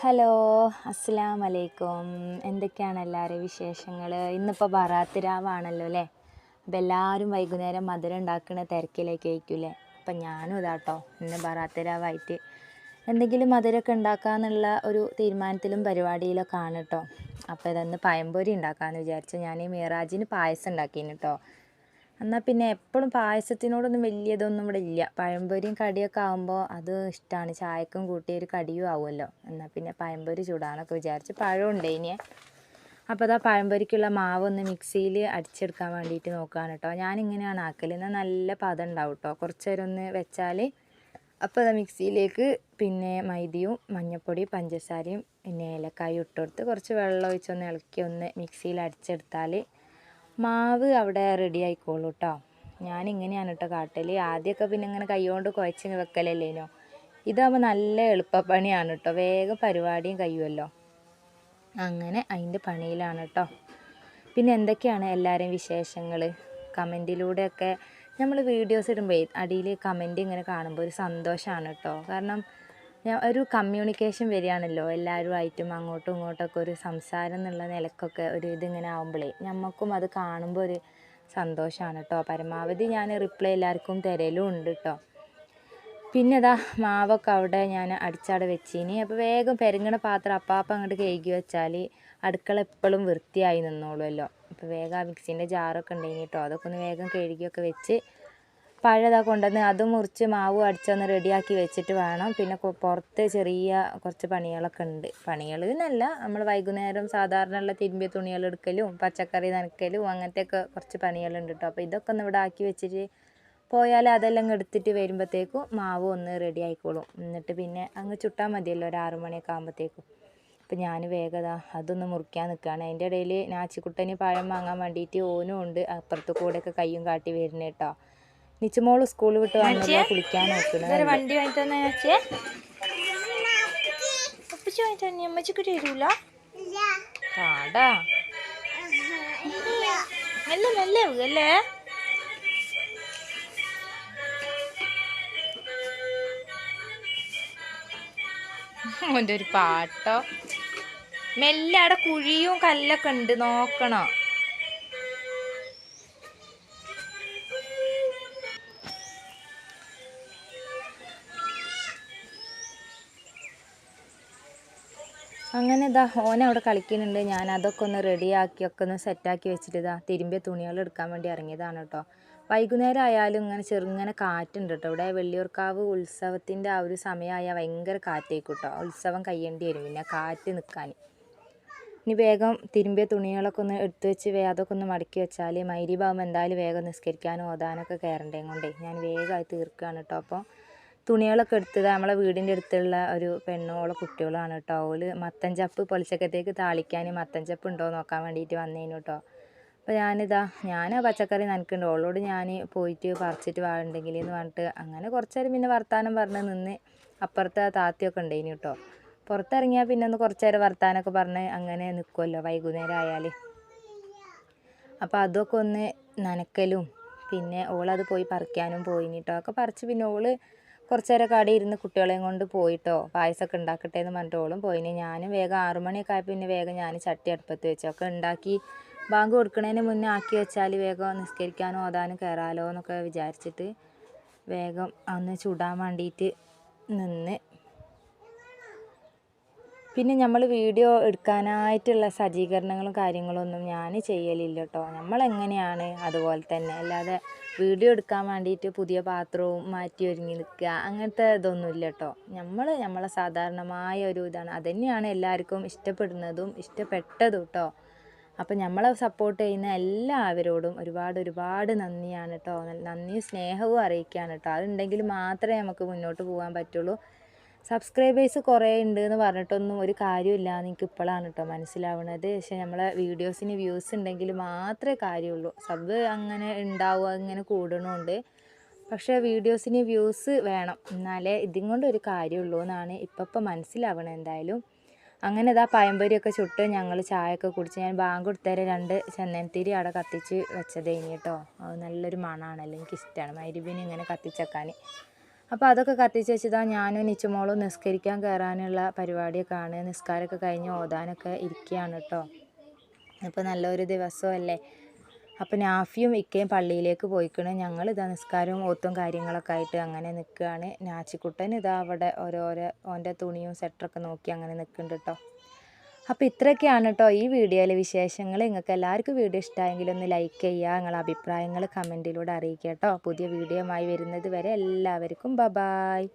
Hello അസ്സാം വലൈക്കും എന്തൊക്കെയാണ് എല്ലാവരും വിശേഷങ്ങൾ ഇന്നിപ്പോൾ ബറാത്ത് രാവാണല്ലോ അല്ലേ? അപ്പോൾ എല്ലാവരും വൈകുന്നേരം മധുരം ഉണ്ടാക്കുന്ന തിരക്കിലേക്ക് ആയിരിക്കില്ലേ അപ്പം ഞാനും ഇതാട്ടോ ഇന്ന് ബറാത്ത് രാവായിട്ട് എന്തെങ്കിലും മധുരമൊക്കെ ഉണ്ടാക്കാമെന്നുള്ള ഒരു തീരുമാനത്തിലും പരിപാടിയിലൊക്കെ ആണ് കേട്ടോ അപ്പോൾ ഇതൊന്ന് പഴംപൊരി ഉണ്ടാക്കാമെന്ന് വിചാരിച്ചു ഞാൻ ഈ മിറാജിന് പായസം ഉണ്ടാക്കിയിരുന്നു കേട്ടോ എന്നാൽ പിന്നെ എപ്പോഴും പായസത്തിനോടൊന്നും വലിയതൊന്നും ഇവിടെ ഇല്ല. പഴംപൊരിയും കടിയൊക്കെ ആകുമ്പോൾ അത് ഇഷ്ടമാണ് ചായക്കും കൂട്ടി ഒരു കടിയും ആവുമല്ലോ. എന്നാൽ പിന്നെ പഴംപൊരി ചൂടാണെന്നൊക്കെ വിചാരിച്ച് പഴം ഉണ്ടേനിയെ അപ്പോൾ അതാ പഴംപൊരിക്കുള്ള മാവ് ഒന്ന് മിക്സിയിൽ അടിച്ചെടുക്കാൻ വേണ്ടിയിട്ട് നോക്കുകയാണ് കേട്ടോ ഞാനിങ്ങനെയാണ് ആക്കൽ എന്നാൽ നല്ല പതം ഉണ്ടാവും കേട്ടോ കുറച്ച് നേരം ഒന്ന് വെച്ചാൽ അപ്പോൾ അത് മിക്സിയിലേക്ക് പിന്നെ മൈദയും മഞ്ഞൾപ്പൊടി പഞ്ചസാരയും പിന്നെ ഏലക്കായും ഇട്ടുകൊടുത്ത് കുറച്ച് വെള്ളം ഒഴിച്ചൊന്ന് ഇളക്കി ഒന്ന് മിക്സിയിൽ അടിച്ചെടുത്താൽ മാവ് അവിടെ റെഡി ആയിക്കോളൂ കേട്ടോ ഞാനിങ്ങനെയാണ് കേട്ടോ കാട്ടൽ ആദ്യമൊക്കെ പിന്നെ ഇങ്ങനെ കൈകൊണ്ട് കുഴച്ച് വെക്കലല്ലേനോ? ഇതാകുമ്പോൾ നല്ല എളുപ്പപ്പണിയാണ് കേട്ടോ വേഗം പരിപാടിയും കഴിയുമല്ലോ അങ്ങനെ അതിന്റെ പണിയിലാണ് കേട്ടോ പിന്നെ എന്തൊക്കെയാണ് എല്ലാവരെയും വിശേഷങ്ങൾ കമന്റിലൂടെയൊക്കെ നമ്മൾ വീഡിയോസ് ഇടുമ്പോൾ അടിയിൽ കമന്റ് ഇങ്ങനെ കാണുമ്പോൾ ഒരു സന്തോഷമാണ് കേട്ടോ കാരണം ഒരു കമ്മ്യൂണിക്കേഷൻ വരികയാണല്ലോ. എല്ലാവരുമായിട്ടും അങ്ങോട്ടും ഇങ്ങോട്ടൊക്കെ ഒരു സംസാരം എന്നുള്ള നിലക്കൊക്കെ ഒരു ഇതിങ്ങനെ ആകുമ്പോഴേ ഞമ്മക്കും അത് കാണുമ്പോൾ ഒരു സന്തോഷമാണ് കേട്ടോ പരമാവധി ഞാൻ റിപ്ലൈ എല്ലാവർക്കും തരലും ഉണ്ട് കേട്ടോ പിന്നെ ഇതാ മാവൊക്കെ അവിടെ ഞാൻ അടിച്ചവിടെ വെച്ചിനി അപ്പോൾ വേഗം പെരുങ്ങണ പാത്രം അപ്പാപ്പം അങ്ങോട്ട് കഴുകി വെച്ചാൽ അടുക്കള എപ്പോഴും വൃത്തിയായി നിന്നോളുമല്ലോ അപ്പോൾ വേഗം ആ മിക്സിന്റെ ജാറൊക്കെ ഉണ്ടായിനി കേട്ടോ അതൊക്കെ ഒന്ന് വേഗം കഴുകിയൊക്കെ വെച്ച് പഴയതാ കൊണ്ടുവന്ന് അത് മുറിച്ച് മാവ് അടിച്ചൊന്ന് റെഡിയാക്കി വെച്ചിട്ട് വേണം. പിന്നെ പുറത്ത് ചെറിയ കുറച്ച് പണികളൊക്കെ ഉണ്ട്. പണികൾ എന്നല്ല നമ്മൾ വൈകുന്നേരം സാധാരണയുള്ള തിരുമ്പിയ തുണികൾ എടുക്കലും പച്ചക്കറി നനക്കലും അങ്ങനത്തെയൊക്കെ കുറച്ച് പണികളുണ്ട് കേട്ടോ അപ്പോൾ ഇതൊക്കെ ഒന്ന് ഇവിടെ ആക്കി വെച്ചിട്ട് പോയാൽ അതെല്ലാം എടുത്തിട്ട് വരുമ്പോഴത്തേക്കും മാവ് ഒന്ന് റെഡി ആയിക്കോളും. എന്നിട്ട് പിന്നെ അങ്ങ് ചുട്ടാൽ മതിയല്ലോ ഒരു ആറു മണിയൊക്കെ ആകുമ്പോഴത്തേക്കും അപ്പം ഞാൻ വേഗത അതൊന്ന് മുറിക്കാൻ നിൽക്കുകയാണ് അതിന്റെ ഇടയിൽ നാച്ചിക്കുട്ടന് പഴം വാങ്ങാൻ വേണ്ടിയിട്ട് ഓനും ഉണ്ട്. അപ്പുറത്ത് കൂടെയൊക്കെ കയ്യും കാട്ടി വരുന്നേട്ടോ നിച്ചുമോൾ സ്കൂൾ വിട്ട് വന്നപ്പോൾ കുളിക്കാൻ വണ്ടി വാങ്ങി തന്നെ വെച്ചേ ഉപ്പച്ചി വാങ്ങി തന്നെ അമ്മച്ചിക്ക് തരൂല? കാടാ മെല്ലെ മെല്ലെ അല്ലേ? ഓന്റെ ഒരു പാട്ടോ. മെല്ലെ അവിടെ കുഴിയും കല്ലൊക്കെ ഉണ്ട്. നോക്കണം. അങ്ങനെ ഇതാ ഓൻ അവിടെ കളിക്കുന്നുണ്ട്. ഞാൻ അതൊക്കെ ഒന്ന് റെഡിയാക്കി ഒക്കെ ഒന്ന് സെറ്റാക്കി വെച്ചിട്ട് ഇതാ തിരുമ്പിയ തുണികൾ എടുക്കാൻ വേണ്ടി ഇറങ്ങിയതാണ് കേട്ടോ വൈകുന്നേരം ആയാലും ഇങ്ങനെ ചെറുങ്ങനെ കാറ്റുണ്ട് കേട്ടോ ഇവിടെ വെള്ളിയൂർക്കാവ് ഉത്സവത്തിന്റെ ആ ഒരു സമയമായാൽ ഭയങ്കര കാറ്റേക്കും കേട്ടോ ഉത്സവം കഴിയേണ്ടി വരും പിന്നെ കാറ്റ് നിൽക്കാൻ ഇനി വേഗം തിരുമ്പിയ തുണികളൊക്കെ ഒന്ന് എടുത്തു വെച്ച് വേ അതൊക്കെ ഒന്ന് മടക്കി വെച്ചാൽ മൈരി ഭാവം എന്തായാലും വേഗം നിസ്കരിക്കാനും ഓതാനൊക്കെ കയറണ്ടേ കൊണ്ടേ. ഞാൻ വേഗമായി തീർക്കുകയാണ് കേട്ടോ അപ്പോൾ തുണികളൊക്കെ എടുത്തത് നമ്മളെ വീടിന്റെ അടുത്തുള്ള ഒരു പെണ്ണോളെ കുട്ടികളാണ് കേട്ടോ. ഓൽ മത്തൻ ചപ്പ് പൊളിച്ചക്കത്തേക്ക് താളിക്കാൻ മത്തൻ ചപ്പ് ഉണ്ടോ നോക്കാൻ വേണ്ടിയിട്ട് വന്നേനു കേട്ടോ. അപ്പോൾ ഞാനിതാ ഞാൻ പച്ചക്കറി നനക്കുന്നുണ്ട് ഓളോട് ഞാൻ പോയിട്ട് പറിച്ചിട്ട് വാഴുണ്ടെങ്കിൽ എന്ന് പറഞ്ഞിട്ട് അങ്ങനെ കുറച്ച് നേരം പിന്നെ വർത്താനം പറഞ്ഞ് നിന്ന് അപ്പുറത്തെ താത്തിയൊക്കെ ഉണ്ടായിന് കേട്ടോ. പുറത്തിറങ്ങിയാൽ പിന്നെ ഒന്ന് കുറച്ച് നേരം വർത്താനമൊക്കെ പറഞ്ഞ് അങ്ങനെ നിൽക്കുമല്ലോ വൈകുന്നേരം ആയാൽ അപ്പോൾ അതൊക്കെ ഒന്ന് നനക്കലും പിന്നെ ഓളത് പോയി പറിക്കാനും പോയിന് കേട്ടോ. ഒക്കെ പറിച്ച് പിന്നെ ഓൾ കുറച്ച് നേരം കടയിൽ ഇരുന്ന് കുട്ടികളെയും കൊണ്ട് പോയിട്ടോ പായസമൊക്കെ ഉണ്ടാക്കട്ടെ എന്ന് പറഞ്ഞിട്ട് ഓളും പോയിന് ഞാനും വേഗം ആറുമണിയൊക്കെ ആയപ്പോൾ പിന്നെ വേഗം ഞാൻ ചട്ടി അടുപ്പത്ത് വെച്ചു. ഒക്കെ ഉണ്ടാക്കി ബാങ്ക് കൊടുക്കുന്നതിന് മുന്നേ ആക്കി വെച്ചാൽ വേഗം നിസ്കരിക്കാനോ ഓതാനും കയറാലോ എന്നൊക്കെ വിചാരിച്ചിട്ട് വേഗം ഒന്ന് ചുടാൻ വേണ്ടിയിട്ട് നിന്ന് പിന്നെ നമ്മൾ വീഡിയോ എടുക്കാനായിട്ടുള്ള സജ്ജീകരണങ്ങളും കാര്യങ്ങളൊന്നും ഞാൻ ചെയ്യലില്ല കേട്ടോ നമ്മളെങ്ങനെയാണ് അതുപോലെ തന്നെ. അല്ലാതെ വീഡിയോ എടുക്കാൻ വേണ്ടിയിട്ട് പുതിയ പാത്രവും മാറ്റി ഒരുങ്ങി നിൽക്കുക അങ്ങനത്തെ ഇതൊന്നുമില്ല കേട്ടോ നമ്മൾ നമ്മളെ സാധാരണമായ ഒരു ഇതാണ്. അതുതന്നെയാണ് എല്ലാവർക്കും ഇഷ്ടപ്പെടുന്നതും ഇഷ്ടപ്പെട്ടതും കേട്ടോ അപ്പം നമ്മളെ സപ്പോർട്ട് ചെയ്യുന്ന എല്ലാവരോടും ഒരുപാട് ഒരുപാട് നന്ദിയാണ് കേട്ടോ നന്ദിയും സ്നേഹവും അറിയിക്കുകയാണ് കേട്ടോ അതുണ്ടെങ്കിൽ മാത്രമേ നമുക്ക് മുന്നോട്ട് പോകാൻ പറ്റുള്ളൂ. സബ്സ്ക്രൈബേഴ്സ് കുറേ ഉണ്ട് എന്ന് പറഞ്ഞിട്ടൊന്നും ഒരു കാര്യമില്ല. എന്ന് എനിക്ക് ഇപ്പോഴാണ് കേട്ടോ മനസ്സിലാവുന്നത് പക്ഷേ നമ്മളെ വീഡിയോസിന് വ്യൂസ് ഉണ്ടെങ്കിൽ മാത്രമേ കാര്യമുള്ളൂ. സബ് അങ്ങനെ ഉണ്ടാവുക ഇങ്ങനെ കൂടണമുണ്ട് പക്ഷേ വീഡിയോസിന് വ്യൂസ് വേണം. എന്നാലേ ഇതും കൊണ്ട് ഒരു കാര്യമുള്ളൂ എന്നാണ് ഇപ്പം ഇപ്പം മനസ്സിലാവണം എന്തായാലും. അങ്ങനെ ഇതാ പയമ്പൊരിയൊക്കെ ചുട്ട് ഞങ്ങൾ ചായയൊക്കെ കുടിച്ച് ഞാൻ ബാങ്ക് കൊടുത്തേരെ രണ്ട് ചന്ദനത്തിരി അവിടെ കത്തിച്ച് വെച്ചതേനി കേട്ടോ നല്ലൊരു മണമാണല്ലോ എനിക്കിഷ്ടമാണ് മൈരുബിന് ഇങ്ങനെ കത്തിച്ചേക്കാൻ അപ്പോൾ അതൊക്കെ കത്തിച്ച് വെച്ചതാ ഞാനും നിച്ചുമോളും നിസ്കരിക്കാൻ കയറാനുള്ള പരിപാടിയൊക്കെ ആണ്. നിസ്കാരമൊക്കെ കഴിഞ്ഞ് ഓതാനൊക്കെ ഇരിക്കുകയാണ് കേട്ടോ. അപ്പോൾ നല്ലൊരു ദിവസമല്ലേ. അപ്പോൾ നാഫിയും ഇക്കയും പള്ളിയിലേക്ക് പോയിക്കണ്. ഞങ്ങൾ ഇതാ നിസ്കാരവും ഓത്തും കാര്യങ്ങളൊക്കെ ആയിട്ട് അങ്ങനെ നിൽക്കുകയാണ്. നാച്ചിക്കുട്ടൻ ഇതാ അവിടെ ഓരോരോ ഓന്റെ തുണിയും സെറ്ററൊക്കെ നോക്കി അങ്ങനെ നിൽക്കുന്നുണ്ട് കേട്ടോ. അപ്പോൾ ഇത്രയൊക്കെയാണ് കേട്ടോ ഈ വീഡിയോയിലെ വിശേഷങ്ങൾ നിങ്ങൾക്ക് എല്ലാവർക്കും വീഡിയോ ഇഷ്ടമായെങ്കിൽ ഒന്ന് ലൈക്ക് ചെയ്യുക നിങ്ങളുടെ അഭിപ്രായങ്ങൾ കമന്റിലൂടെ അറിയിക്കുക കേട്ടോ പുതിയ വീഡിയോയുമായി വരുന്നത് വരെ എല്ലാവർക്കും ബബായ് ബായ്